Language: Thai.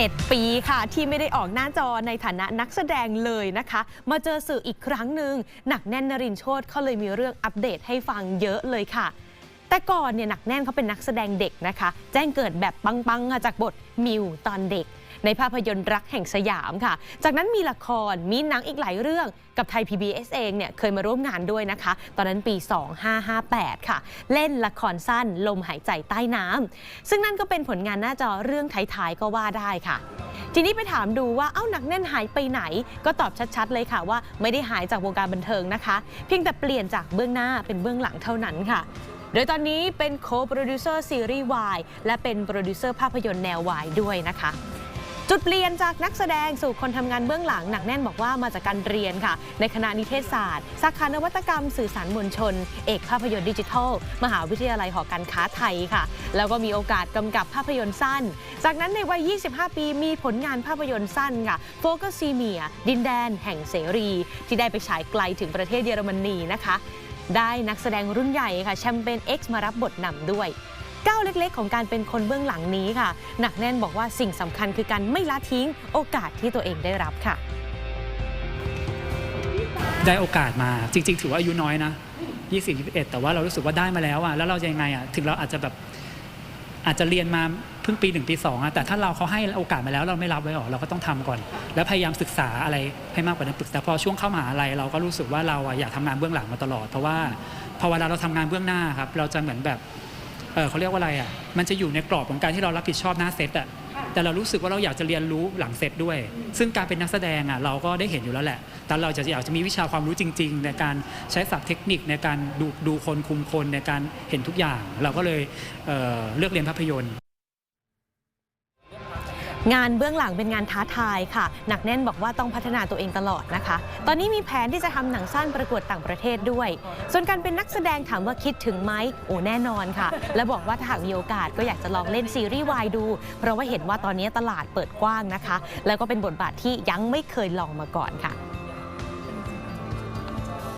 7 ปีค่ะ ที่ไม่ได้ออกหน้าจอในฐานะนักแสดงเลยนะคะ มาเจอสื่ออีกครั้งหนึ่งหนักแน่นนรินโชตเขาเลยมีเรื่องอัปเดตให้ฟังเยอะเลยค่ะ แต่ก่อนเนี่ยหนักแน่นเขาเป็นนักแสดงเด็กนะคะ แจ้งเกิดแบบปังๆจากบทมิวตอนเด็ก ในภาพยนตร์รักแห่งสยามค่ะ จากนั้นมีละครมีหนังอีกหลายเรื่องกับไทย PBS เองเนี่ยเคยมาร่วมงานด้วยนะคะ ตอนนั้นปี 2558 ค่ะ เล่นละครสั้นลมหายใจใต้น้ำซึ่งนั่นก็เป็นผลงานหน้าจอเรื่องท้ายๆก็ว่าได้ค่ะ ทีนี้ไปถามดูว่าเอ้าหนักแน่นหายไปไหน ก็ตอบชัดๆเลยค่ะว่าไม่ได้หายจากวงการบันเทิงนะคะ เพียงแต่เปลี่ยนจากเบื้องหน้าเป็นเบื้องหลังเท่านั้นค่ะโดยตอนนี้เป็นโคโปรดิวเซอร์ซีรีส์วายและเป็นโปรดิวเซอร์ภาพยนตร์แนววายด้วยนะคะ จุดเปลี่ยนจากนักแสดงสู่คนทำงานเบื้องหลังหนักแน่นบอกว่ามาจากการเรียนค่ะ ในคณะนิเทศศาสตร์ สาขานวัตกรรมสื่อสารมวลชน เอกภาพยนตร์ดิจิทัล มหาวิทยาลัยหอการค้าไทยค่ะ แล้วก็มีโอกาสกำกับภาพยนตร์สั้น จากนั้นในวัย 25 ปีมีผลงานภาพยนตร์สั้นค่ะโฟกัสซีเมียดินแดนแห่งเสรี ที่ได้ไปฉายไกลถึงประเทศเยอรมนีนะคะ ได้นักแสดงรุ่นใหญ่ค่ะแชมเปญ X มารับบทนำด้วย ก้าวเล็ก ๆ ของการเป็นคนเบื้องหลังนี้ค่ะ หนักแน่นบอกว่าสิ่งสำคัญคือการไม่ละทิ้งโอกาสที่ตัวเองได้รับค่ะ ได้โอกาสมาจริง ๆ ถือว่าอายุน้อยนะ20 21 แต่ว่าเรารู้สึกว่าได้มาแล้วอะแล้วเราจะยังไงอะถึงเราอาจจะแบบอาจจะเรียนมาเพิ่งปีหนึ่งปีสองอะแต่ถ้าเราเขาให้โอกาสมาแล้วเราไม่รับไว้หรอเราก็ต้องทำก่อน แล้วพยายามศึกษาอะไรให้มากกว่านั้นปรึกษาพอช่วงเข้ามหาลัยเราก็รู้สึกว่าเราอะอยากทำงานเบื้องหลังมาตลอด เพราะว่าพอเวลาเราทำงานเบื้องหน้าครับ เราจะเหมือนแบบ เเขาเรียกว่าอะไรอะมันจะอยู่ในกรอบของการที่เรารับผิดชอบหน้าเซตอะแต่เรารู้สึกว่าเราอยากจะเรียนรู้หลังเซตด้วย ซึ่งการเป็นนักแสดงอะเราก็ได้เห็นอยู่แล้วแหละ แต่เราจะอยากจะมีวิชาความรู้จริง ๆ ในการใช้ศัพท์เทคนิคในการดูดูคนคุมคนในการเห็นทุกอย่าง เราก็เลยเเลือกเรียนภาพยนตร์ งานเบื้องหลังเป็นงานท้าทายค่ะ หนักแน่นบอกว่าต้องพัฒนาตัวเองตลอดนะคะ ตอนนี้มีแผนที่จะทำหนังสั้นประกวดต่างประเทศด้วย ส่วนการเป็นนักแสดงถามว่าคิดถึงไหมโอ้แน่นอนค่ะ และบอกว่าถ้าหากมีโอกาสก็อยากจะลองเล่นซีรีส์วายดู เพราะว่าเห็นว่าตอนนี้ตลาดเปิดกว้างนะคะ แล้วก็เป็นบทบาทที่ยังไม่เคยลองมาก่อนค่ะ